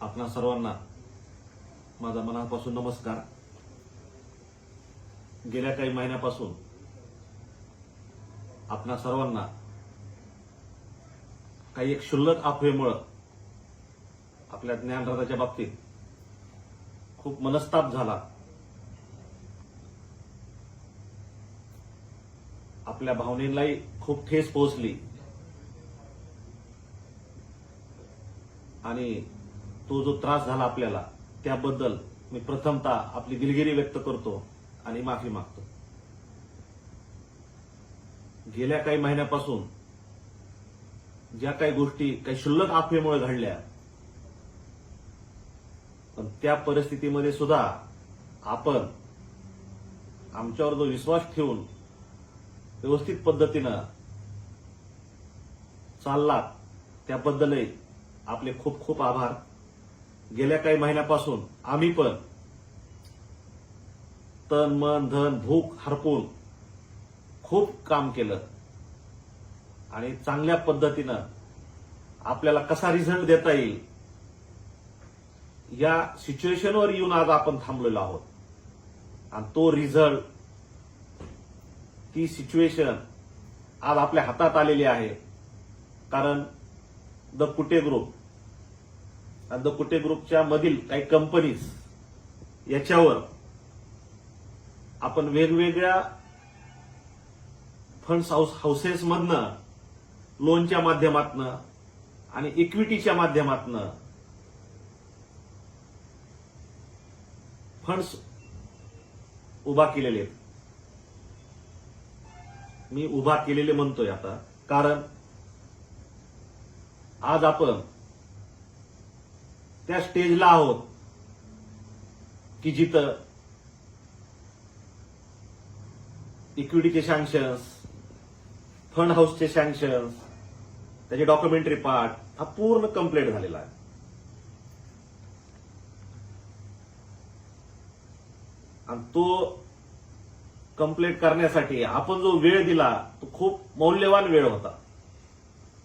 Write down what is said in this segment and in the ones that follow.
आपणा सर्वांना माझा मनापासून नमस्कार. गेल्या काही महिन्यापासून आपणा सर्वांना काही एक क्षुल्लक अफवेमुळं आपल्या ज्ञानरथाच्या बाबतीत खूप मनस्ताप झाला. आपल्या भावनेलाही खूप ठेस पोहोचली. आणि तो जो त्रास झाला आपल्याला त्याबद्दल मी प्रथमतः आपली दिलगिरी व्यक्त करतो आणि माफी मागतो. गेल्या काही महिन्यापासून ज्या काही गोष्टी काही शुल्लक अफवेमुळे घडल्या पण त्या परिस्थितीमध्ये सुद्धा आपण आमच्यावर जो विश्वास ठेवून व्यवस्थित पद्धतीनं चाललात त्याबद्दलही आपले खूप खूप आभार. गेल्या काही महिन्यापासून आम्ही पण तन मन धन भूक हरपून खूप काम केलं. आणि चांगल्या पद्धतीनं आपल्याला कसा रिझल्ट देता येईल या सिच्युएशनवर येऊन आज आपण थांबलेलो आहोत. आणि तो रिझल्ट ती सिच्युएशन आज आपल्या हातात आलेली आहे. कारण द कुटे ग्रुप आणि द कुटे ग्रुपच्या मधील काही कंपनीज याच्यावर आपण वेगवेगळ्या फंड्स हाऊस हाऊसेसमधनं लोनच्या माध्यमातनं आणि इक्विटीच्या माध्यमातनं फंड्स उभा केलेले आहेत. मी उभा केलेले म्हणतोय आता. कारण आज आपण त्या स्टेजला आहोत की जिथं इक्विटीचे सँक्शन्स फंड हाऊसचे सँक्शन्स त्याचे डॉक्युमेंटरी पार्ट हा पूर्ण कंप्लीट झालेला आहे. आणि तो कंप्लीट करण्यासाठी आपण जो वेळ दिला तो खूप मौल्यवान वेळ होता.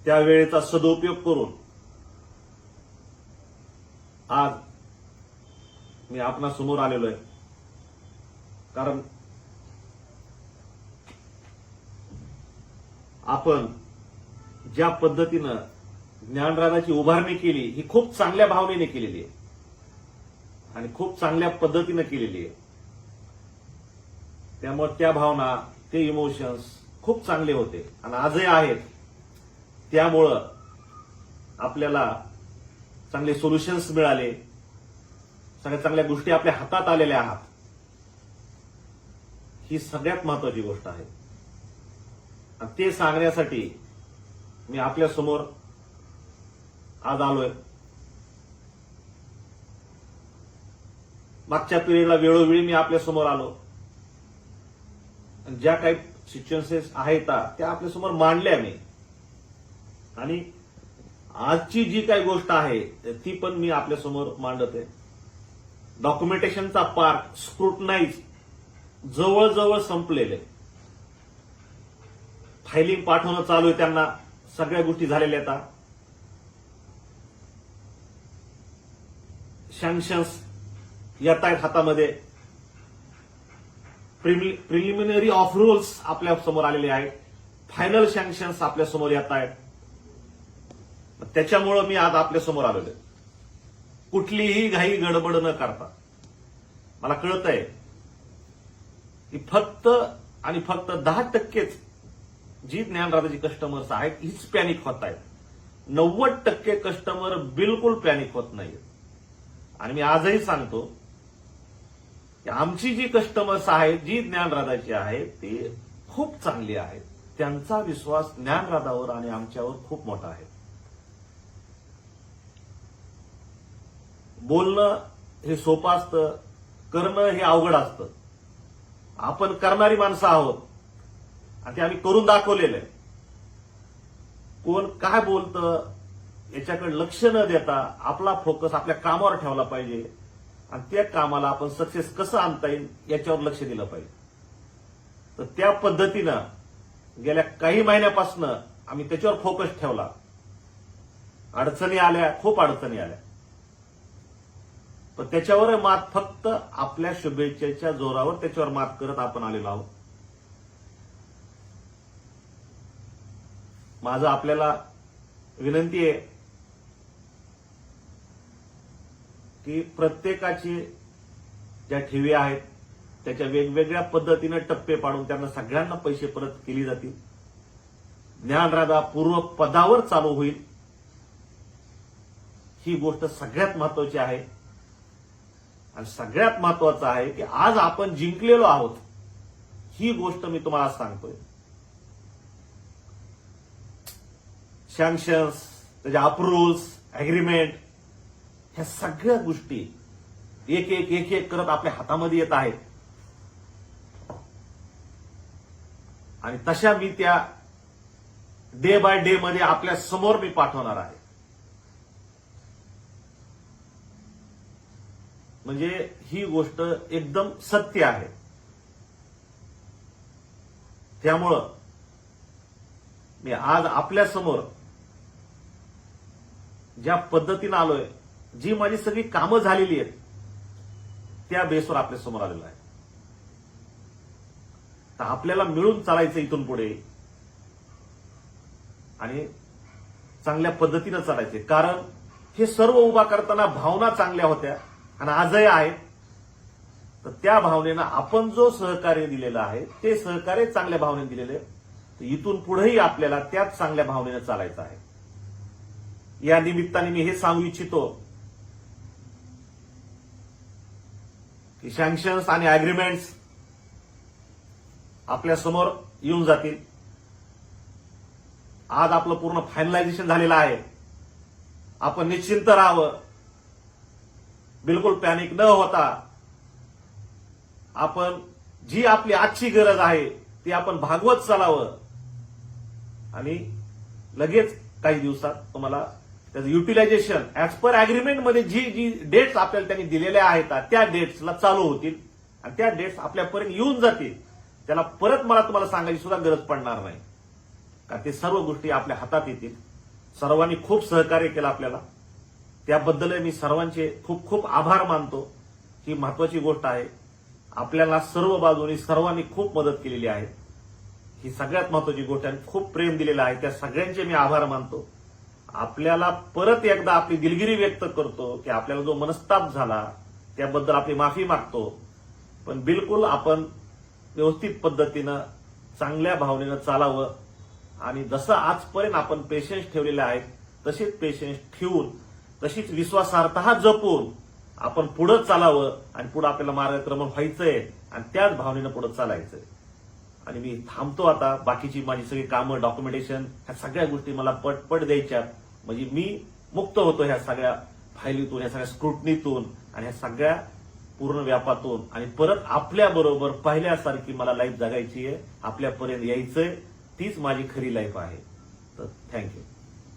त्या वेळेचा सदुपयोग करून आज मी आपणा समोर आलेलो आहे. कारण आपण ज्या पद्धतीनं ज्ञानराजाची उभारणी केली ही खूप चांगल्या भावनेने केलेली आहे. आणि खूप चांगल्या पद्धतीनं केलेली आहे. त्यामुळे त्या भावना ते इमोशन्स खूप चांगले होते. आणि आजही आहेत. त्यामुळं आपल्याला चांगले सोल्युशन्स मिळाले. सगळ्या चांगल्या गोष्टी आपल्या हातात आलेल्या आहात. ही सगळ्यात महत्वाची गोष्ट आहे. आणि ते सांगण्यासाठी मी आपल्यासमोर आज आलोय. मागच्या पिरियडला वेळोवेळी मी आपल्यासमोर आलो. आणि ज्या काही सिच्युएन्सेस आहेत त्या आपल्यासमोर मांडल्या मी. आणि आजची जी काही गोष्ट आहे ती पण मी आपल्यासमोर मांडत. आहे डॉक्युमेंटेशनचा पार्ट स्क्रुटनाईज जवळजवळ संपलेले. फायलिंग पाठवणं चालू आहे त्यांना सगळ्या गोष्टी झालेल्या आहेत. सँक्शन्स येत आहेत हातामध्ये. प्रिलिमिनरी ऑफ रुल्स आपल्यासमोर आलेले आहेत. फायनल सँक्शन्स आपल्यासमोर येत आहेत. त्याच्यामुळं मी आज आपल्यासमोर आलेलो आहे. कुठलीही घाई गडबड न करता. मला कळत आहे की फक्त आणि फक्त दहा टक्केच जी ज्ञानराजाची कस्टमर्स आहेत हीच पॅनिक होत आहेत. नव्वद टक्के कस्टमर बिलकुल पॅनिक होत नाहीत आणि मी आजही सांगतो की आमची जी कस्टमर्स आहेत जी ज्ञानराजाची आहेत ती खूप चांगली आहेत. त्यांचा विश्वास ज्ञानराजावर आणि आमच्यावर खूप मोठा आहे. बोलणं हे सोपं असतं करणं हे अवघड असतं. आपण करणारी माणसं आहोत. आणि ते आम्ही करून दाखवलेलं आहे. कोण काय बोलतं याच्याकडे लक्ष न देता आपला फोकस आपल्या कामावर ठेवला पाहिजे. आणि त्या कामाला आपण सक्सेस कसं आणता येईल याच्यावर लक्ष दिलं पाहिजे. तर त्या पद्धतीनं गेल्या काही महिन्यापासून आम्ही त्याच्यावर फोकस ठेवला. अडचणी आल्या खूप अडचणी आल्या. पण त्याच्यावर मात फक्त आपल्या शुभेच्छेच्या जोरावर त्याच्यावर मात करत आपण आलेलो आहोत. माझं आपल्याला विनंती आहे की प्रत्येकाची ज्या ठेवी आहेत त्याच्या वेगवेगळ्या पद्धतीनं टप्पे पाडून त्यांना सगळ्यांना पैसे परत केली जातील. ज्ञानराधा पूर्व पदावर चालू होईल. ही गोष्ट सगळ्यात महत्वाची आहे. आणि सगळ्यात महत्वाचं आहे की आज आपण जिंकलेलो आहोत ही गोष्ट मी तुम्हाला सांगतोय. सँक्शन्स त्याच्या अप्रुव्हल्स अग्रीमेंट ह्या सगळ्या गोष्टी एक एक एक एक करत आपल्या हातामध्ये येत आहेत. आणि तशा मी त्या डे बाय डे मध्ये आपल्यासमोर मी पाठवणार आहे. म्हणजे ही गोष्ट एकदम सत्य आहे. त्यामुळं मी आज आपल्यासमोर ज्या पद्धतीनं आलोय जी माझी सगळी कामं झालेली आहेत त्या बेसवर आपल्यासमोर आलेलं आहे. तर आपल्याला मिळून चालायचं इथून पुढे आणि चांगल्या पद्धतीनं चालायचे. कारण हे सर्व उभा करताना भावना चांगल्या होत्या. आणि आजही आहेत. तर त्या भावनेनं आपण जो सहकार्य दिलेलं आहे ते सहकार्य चांगल्या भावनेने दिलेले तर इथून पुढेही आपल्याला त्याच चांगल्या भावनेनं चालायचं आहे. या निमित्ताने मी हे सांगू इच्छितो की सँक्शन्स आणि अग्रीमेंट्स आपल्यासमोर येऊन जातील. आज आपलं पूर्ण फायनलायझेशन झालेलं आहे. आपण निश्चिंत राहावं. बिलकुल पॅनिक न होता आपण जी आपली आजची गरज आहे ती आपण भागवत चालावं. आणि लगेच काही दिवसात तुम्हाला त्याचं युटिलायझेशन ऍज पर अग्रीमेंटमध्ये जी जी डेट्स आपल्याला त्यांनी दिलेल्या आहेत त्या डेट्सला चालू होतील. आणि त्या डेट्स आपल्यापर्यंत येऊन जातील. त्याला परत मला तुम्हाला सांगायची सुद्धा गरज पडणार नाही. कारण ते सर्व गोष्टी आपल्या हातात येतील. सर्वांनी खूप सहकार्य केलं आपल्याला. त्याबद्दल मी सर्वांचे खूप खूप आभार मानतो. ही महत्वाची गोष्ट आहे. आपल्याला सर्व बाजूनी सर्वांनी खूप मदत केलेली आहे. ही सगळ्यात महत्वाची गोष्ट आणि खूप प्रेम दिलेलं आहे. त्या सगळ्यांचे मी आभार मानतो. आपल्याला परत एकदा आपली दिलगिरी व्यक्त करतो की आपल्याला जो मनस्ताप झाला त्याबद्दल आपली माफी मागतो. पण बिलकुल आपण व्यवस्थित पद्धतीनं चांगल्या भावनेनं चालावं. आणि जसं आजपर्यंत आपण पेशन्स ठेवलेले आहेत तसेच पेशन्स ठेवून तशीच विश्वासार्हता जपून आपण पुढं चालावं आणि पुढं आपल्याला मार्गक्रमण व्हायचंय आणि त्याच भावनेनं पुढं चालायचंय. आणि मी थांबतो आता. बाकीची माझी सगळी कामं डॉक्युमेंटेशन ह्या सगळ्या गोष्टी मला पटपट द्यायच्या. म्हणजे मी मुक्त होतो ह्या सगळ्या फायलीतून ह्या सगळ्या स्क्रुटनीतून आणि ह्या सगळ्या पूर्ण व्यापातून. आणि परत आपल्या बरोबर पहिल्यासारखी मला लाईफ जगायची आहे. आपल्यापर्यंत यायचंय. तीच माझी खरी लाईफ आहे. तर थँक्यू